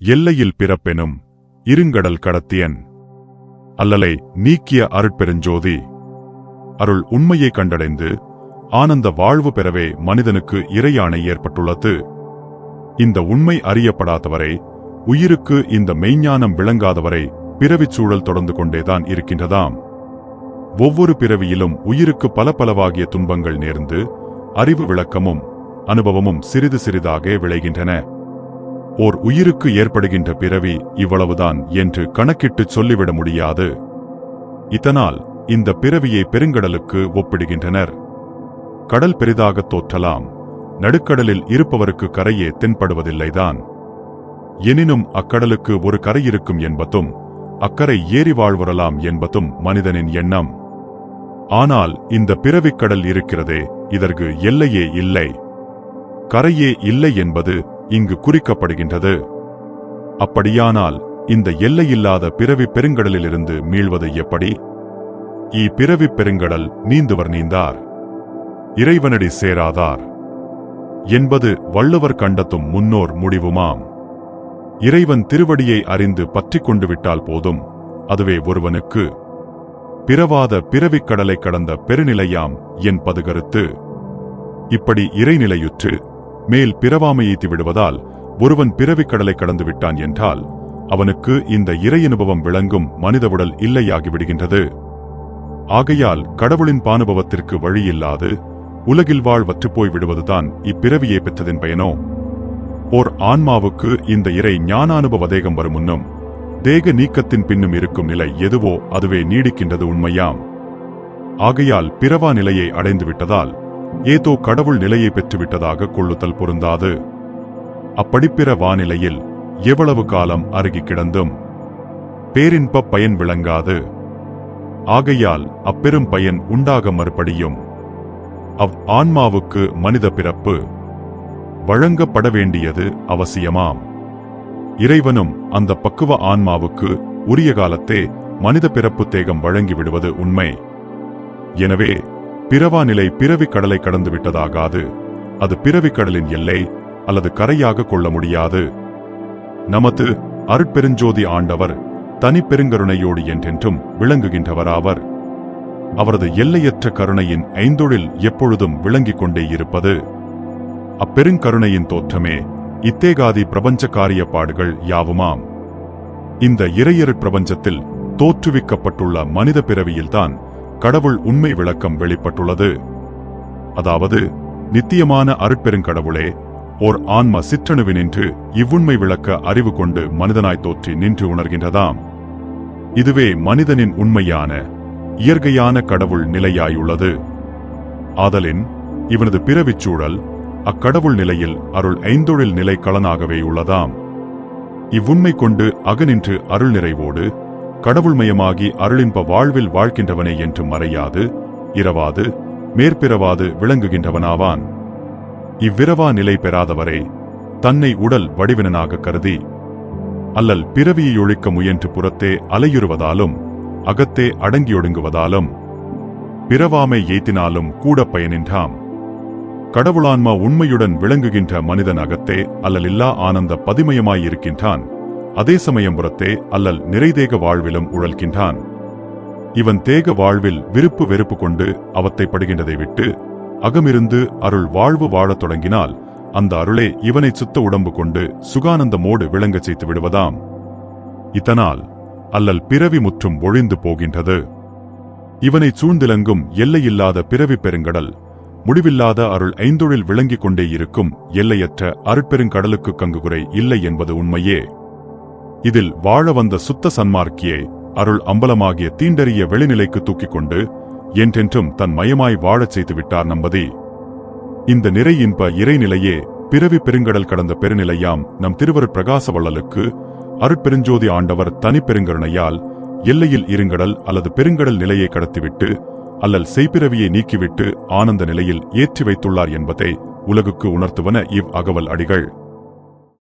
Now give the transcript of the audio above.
எல்லையில் பிறப்பெனும் இருங்கடல் கடத்தியன். அல்லலை நீக்கிய அருட்பெருஞ்சோதி அருள் உண்மையை கண்டடைந்து ஆனந்த வாழ்வு பெறவே மனிதனுக்கு இறையாணை ஏற்பட்டுள்ளது. இந்த உண்மை அறியப்படாதவரை உயிருக்கு இந்த மெய்ஞானம் விளங்காதவரை பிறவிச் சூழல் தொடர்ந்து கொண்டேதான் இருக்கின்றதாம். ஒவ்வொரு பிறவியிலும் உயிருக்கு பல பலவாகிய துன்பங்கள் நேர்ந்து அறிவு விளக்கமும் அனுபவமும் சிறிது சிறிதாக விளைகின்றன. ஓர் உயிருக்கு ஏற்படுகின்ற பிறவி இவ்வளவுதான் என்று கணக்கிட்டுச் சொல்லிவிட முடியாது. இதனால் இந்த பிறவியை பெருங்கடலுக்கு ஒப்பிடுகின்றனர். கடல் பெரிதாகத் தோற்றலாம். நடுக்கடலில் இருப்பவருக்கு கரையே தென்படுவதில்லைதான். எனினும் அக்கடலுக்கு ஒரு கரை இருக்கும் என்பதும் அக்கரை ஏறி வாழ்வுறலாம் என்பதும் மனிதனின் எண்ணம். ஆனால் இந்த பிறவிக்கடல் இருக்கிறதே இதற்கு எல்லையே இல்லை. கரையே இல்லை என்பது இங்கு குறிக்கப்படுகின்றது. அப்படியானால் இந்த எல்லையில்லாத பிறவி பெருங்கடலிலிருந்து மீள்வது எப்படி? இ பிறவி பெருங்கடல் நீந்துவர் நீந்தார். இறைவனடி சேராதார். என்பது வள்ளுவர் கண்டத்தும் முன்னோர் முடிவுமாம். இறைவன் திருவடியை அறிந்து பற்றிக் கொண்டு விட்டால் போதும். அதுவே ஒருவனுக்கு. பிறவாத பிறவிக் கடலை கடந்த பெருநிலையாம் என்பது கருத்து. இப்படி இறைநிலையுற்று மேல் பிறவாமையைத்து விடுவதால் ஒருவன் பிறவிக் கடலை கடந்து விட்டான் என்றால் அவனுக்கு இந்த இறை அனுபவம் விளங்கும் மனித உடல் இல்லையாகிவிடுகின்றது ஆகையால் கடவுளின் பானுபவத்திற்கு வழியில்லாது உலகில் வாழ் வற்றுப்போய் விடுவதுதான் இப்பிறவியை பெற்றதின் பயனோ? ஓர் ஆன்மாவுக்கு இந்த இறை ஞானானுபவ தேகம் வரும் முன்னும் தேக நீக்கத்தின் பின்னும் இருக்கும் நிலை எதுவோ அதுவே நீடிக்கின்றது உண்மையாம். ஆகையால் பிறவா நிலையை அடைந்து விட்டதால் ஏதோ கடவுள் நிலையை பெற்றுவிட்டதாக கொள்ளுதல் பொருந்தாது. அப்படிப்பிற வானிலையில் எவ்வளவு காலம் அருகி கிடந்தும் பேரின்ப பயன் விளங்காது. ஆகையால் அப்பெரும் பயன் உண்டாக மறுபடியும் அவ் ஆன்மாவுக்கு மனித பிறப்பு வழங்கப்பட வேண்டியது அவசியமாம். இறைவனும் அந்த பக்குவ ஆன்மாவுக்கு உரிய காலத்தே மனித பிறப்பு தேகம் வழங்கி விடுவது உண்மை. எனவே பிறவா நிலை பிறவி கடலை கடந்து விட்டதாகாது. அது பிறவி கடலின் எல்லை அல்லது கரையாக கொள்ள முடியாது. நமது அருட்பெருஞ்சோதி ஆண்டவர் தனிப்பெருங்கருணையோடு என்றென்றும் விளங்குகின்றவராவர். அவரது எல்லையற்ற கருணையின் ஐந்தொழில் எப்பொழுதும் விளங்கிக் கொண்டே இருப்பது. அப்பெருங்கருணையின் தோற்றமே இத்தேகாதி பிரபஞ்ச காரியப்பாடுகள் யாவுமாம். இந்த இறையருட் பிரபஞ்சத்தில் தோற்றுவிக்கப்பட்டுள்ள மனித பிறவியில்தான் கடவுள் உண்மை விளக்கம் வெளிப்பட்டுள்ளது. அதாவது நித்தியமான அருட்பெருங்கடவுளே ஓர் ஆன்ம சிற்றணுவினின்று இவ்வுண்மை விளக்க அறிவு கொண்டு மனிதனாய் தோற்றி நின்று உணர்கின்றதாம். இதுவே மனிதனின் உண்மையான இயற்கையான கடவுள் நிலையாயுள்ளது. ஆதலின் இவனது பிறவிச் சூழல் அக்கடவுள் நிலையில் அருள் ஐந்தொழில் நிலை களனாகவே உள்ளதாம். இவ்வுண்மை கொண்டு அகனின்று அருள் நிறைவோடு கடவுள்மயமாகி அருளின்ப வாழ்வில் வாழ்கின்றவனே என்று மறையாது இரவாது மேற்பிறவாது விளங்குகின்றவனாவான். இவ்விரவா நிலை பெறாதவரை தன்னை உடல் வடிவினனாக கருதி அல்லல் பிறவியொழிக்க முயன்று புறத்தே அலையுறுவதாலும் அகத்தே அடங்கியொடுங்குவதாலும் பிறவாமை ஏத்தினாலும் கூட பயனின்றாம். கடவுளான்மா உண்மையுடன் விளங்குகின்ற மனிதன் அகத்தே அல்லலில்லா ஆனந்த பதிமயமாயிருக்கின்றான். அதே சமயம் புறத்தே அல்லல் நிறைதேக வாழ்விலும் உழல்கின்றான். இவன் தேக வாழ்வில் விருப்பு வெறுப்பு கொண்டு அவத்தை படுகின்றதை விட்டு அகமிருந்து அருள் வாழ்வு வாழத் தொடங்கினால் அந்த அருளே இவனை சுத்த உடம்பு கொண்டு சுகானந்தமோடு விளங்கச் செய்து விடுவதாம். இதனால் அல்லல் பிறவி முற்றும் ஒழிந்து போகின்றது. இவனை சூழ்ந்திலங்கும் எல்லையில்லாத பிறவி பெருங்கடல் முடிவில்லாத அருள் ஐந்தொழில் விளங்கிக் கொண்டே இருக்கும் எல்லையற்ற அருட்பெருங்கடலுக்கு கங்குகுறை இல்லை என்பது உண்மையே. இதில் வாழ வந்த சுத்த சன்மார்க்கியை அருள் அம்பலமாகிய தீண்டறிய வெளிநிலைக்கு தூக்கிக் கொண்டு என்றென்றும் தன் மயமாய் வாழச் செய்து விட்டார் நம்பதி. இந்த நிறை இன்ப இறைநிலையே பிறவி பெருங்கடல் கடந்த பெருநிலையாம் நம் திருவருட் பிரகாச வள்ளலுக்கு அருட்பெருஞ்சோதி ஆண்டவர் தனிப்பெருங்கருணையால் எல்லையில் இருங்கடல் அல்லது பெருங்கடல் நிலையை கடத்திவிட்டு அல்லல் செய்பிறவியை நீக்கிவிட்டு ஆனந்த நிலையில் ஏற்றி வைத்துள்ளார் என்பதை உலகுக்கு உணர்த்துவன இவ் அகவல் அடிகள்.